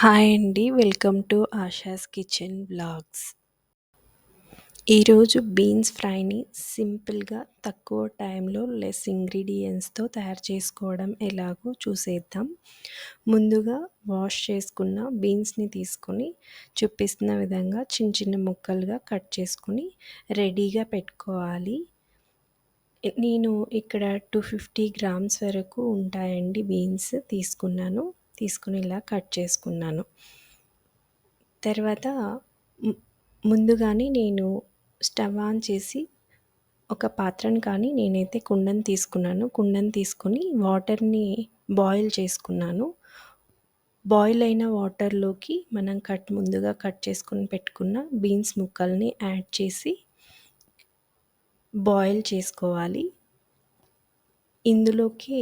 Hi అండి. Welcome to Asha's kitchen blogs ఈరోజు beans ఫ్రైని సింపుల్గా తక్కువ టైంలో లెస్ ఇంగ్రీడియంట్స్తో తయారు చేసుకోవడం ఎలాగో చూసేద్దాం. ముందుగా వాష్ చేసుకున్న బీన్స్ని తీసుకొని చూపిస్తున్న విధంగా చిన్న చిన్న ముక్కలుగా కట్ చేసుకుని రెడీగా పెట్టుకోవాలి. నేను ఇక్కడ టూ ఫిఫ్టీ గ్రామ్స్ వరకు ఉంటాయండి బీన్స్ తీసుకున్నాను. తీసుకుని ఇలా కట్ చేసుకున్నాను. తర్వాత ముందుగానే నేను స్టవ్ ఆన్ చేసి ఒక పాత్రను కానీ నేనైతే కుండను తీసుకున్నాను. కుండను తీసుకొని వాటర్ని బాయిల్ చేసుకున్నాను. బాయిల్ అయిన వాటర్లోకి మనం కట్ ముందుగా కట్ చేసుకుని పెట్టుకున్న బీన్స్ ముక్కల్ని యాడ్ చేసి బాయిల్ చేసుకోవాలి. ఇందులోకి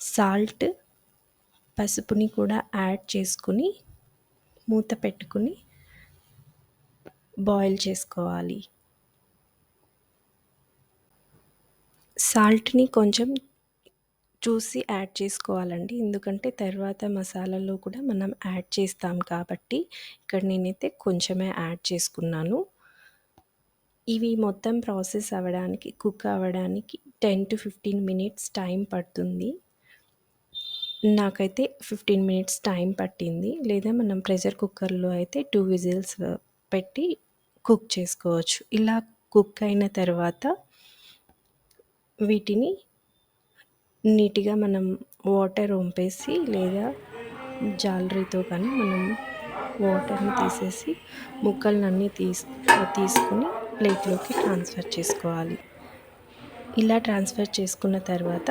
సాల్ట్ పసుపుని కూడా యాడ్ చేసుకుని మూత పెట్టుకుని బాయిల్ చేసుకోవాలి. సాల్ట్ని కొంచెం చూసి యాడ్ చేసుకోవాలండి. ఎందుకంటే తర్వాత మసాలాలో కూడా మనం యాడ్ చేస్తాం కాబట్టి ఇక్కడ నేనైతే కొంచెమే యాడ్ చేసుకున్నాను. ఇవి మొత్తం ప్రాసెస్ అవ్వడానికి కుక్ అవ్వడానికి ten to fifteen minutes time పడుతుంది. నాకైతే ఫిఫ్టీన్ మినిట్స్ టైం పట్టింది. లేదా మనం ప్రెషర్ కుక్కర్లో అయితే టూ విజిల్స్ పెట్టి కుక్ చేసుకోవచ్చు. ఇలా కుక్ అయిన తర్వాత వీటిని నీట్గా మనం వాటర్ వంపేసి లేదా జాలరీతో కానీ మనం వాటర్ని తీసేసి ముక్కలన్నీ తీసు తీసుకుని ప్లేట్లోకి ట్రాన్స్ఫర్ చేసుకోవాలి. ఇలా ట్రాన్స్ఫర్ చేసుకున్న తర్వాత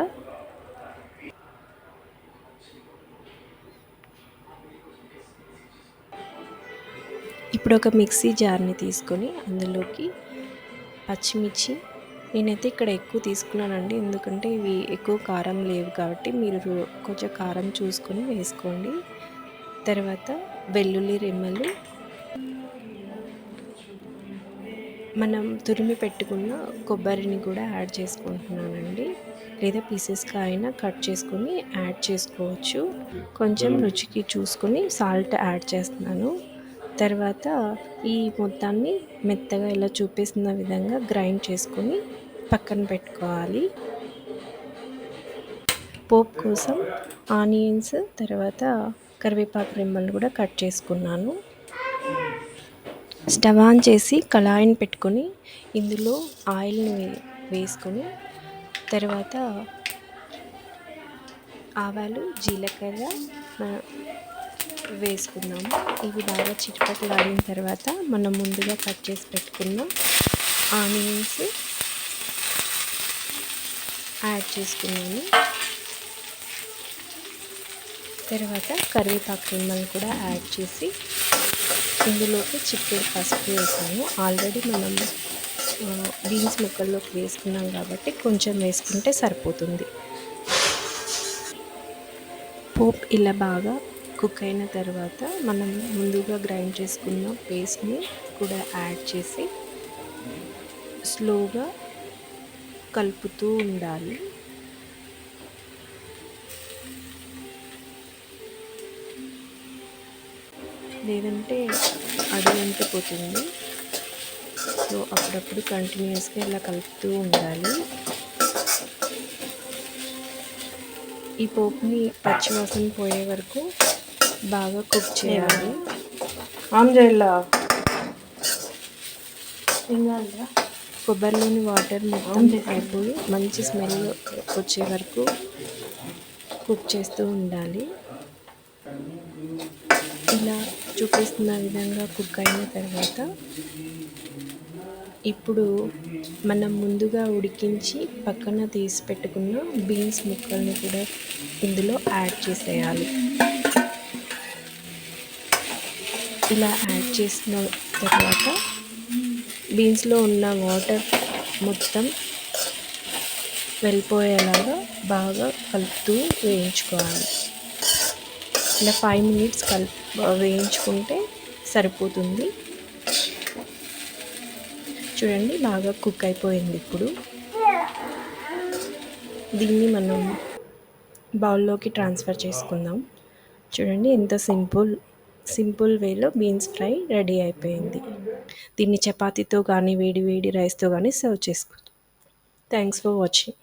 ఇప్పుడు ఒక మిక్సీ జార్ని తీసుకొని అందులోకి పచ్చిమిర్చి. నేనైతే ఇక్కడ ఎక్కువ తీసుకున్నానండి. ఎందుకంటే ఇవి ఎక్కువ కారం లేవు కాబట్టి మీరు కొంచెం కారం చూసుకొని వేసుకోండి. తర్వాత వెల్లుల్లి రెమ్మలు. మనం తురిమి పెట్టుకున్న కొబ్బరిని కూడా యాడ్ చేసుకుంటున్నానండి. లేదా పీసెస్గా అయినా కట్ చేసుకొని యాడ్ చేసుకోవచ్చు. కొంచెం రుచికి చూసుకొని సాల్ట్ యాడ్ చేస్తున్నాను. తర్వాత ఈ మొత్తాన్ని మెత్తగా ఇలా చూపిస్తున్న విధంగా గ్రైండ్ చేసుకొని పక్కన పెట్టుకోవాలి. పోప్ కోసం ఆనియన్స్ తర్వాత కరివేపాకు రెమ్మలు కూడా కట్ చేసుకున్నాను. స్టవ్ ఆన్ చేసి కళాయిని పెట్టుకొని ఇందులో ఆయిల్ని వేసుకొని తర్వాత ఆవాలు జీలకర్ర వేసుకుందాం. ఇవి బాగా చిటపటలాడిన తర్వాత మనం ముందుగా కట్ చేసి పెట్టుకున్న ఆనియన్స్ యాడ్ చేసుకున్నాను. తర్వాత కరివేపాకు రిమ్మలు కూడా యాడ్ చేసి ఇందులోకి చిక్కుడు పసుపు వేసాను. ఆల్రెడీ మనం బీన్స్ ముక్కల్లోకి వేసుకున్నాం కాబట్టి కొంచెం వేసుకుంటే సరిపోతుంది. పోప్ ఇలా బాగా కుక్ అయిన తర్వాత మనం ముందుగా గ్రైండ్ చేసుకున్న పేస్ట్ని కూడా యాడ్ చేసి స్లోగా కలుపుతూ ఉండాలి. లేదంటే అడుగంటిపోతుంది సో అప్పుడప్పుడు కంటిన్యూస్గా ఇలా కలుపుతూ ఉండాలి. ఈ పోపుని పచ్చివాసన పోయే వరకు బాగా కుక్ చేయాలి. ఆన్ చేయాల? కొబ్బరిలోని వాటర్ మొత్తం అయిపోయి మంచి స్మెల్ వచ్చే వరకు కుక్ చేస్తూ ఉండాలి. ఇలా చూపిస్తున్న విధంగా కుక్ అయిన తర్వాత ఇప్పుడు మనం ముందుగా ఉడికించి పక్కన తీసి పెట్టుకున్న బీన్స్ ముక్కల్ని కూడా ఇందులో యాడ్ చేసేయాలి. ఇలా యాడ్ చేసిన తర్వాత బీన్స్లో ఉన్న వాటర్ మొత్తం వెళ్ళిపోయేలాగా బాగా కలుపుతూ వేయించుకోవాలి. ఇలా ఫైవ్ మినిట్స్ కలుపు వేయించుకుంటే సరిపోతుంది. చూడండి బాగా కుక్ అయిపోయింది ఇప్పుడు. దీన్ని మనం బౌల్లోకి ట్రాన్స్ఫర్ చేసుకుందాం. చూడండి ఎంత సింపుల్ సింపుల్ వేలో బీన్స్ ఫ్రై రెడీ అయిపోయింది. దీన్ని చపాతీతో కానీ వేడి వేడి రైస్తో కానీ సర్వ్ చేసుకో. Thanks for watching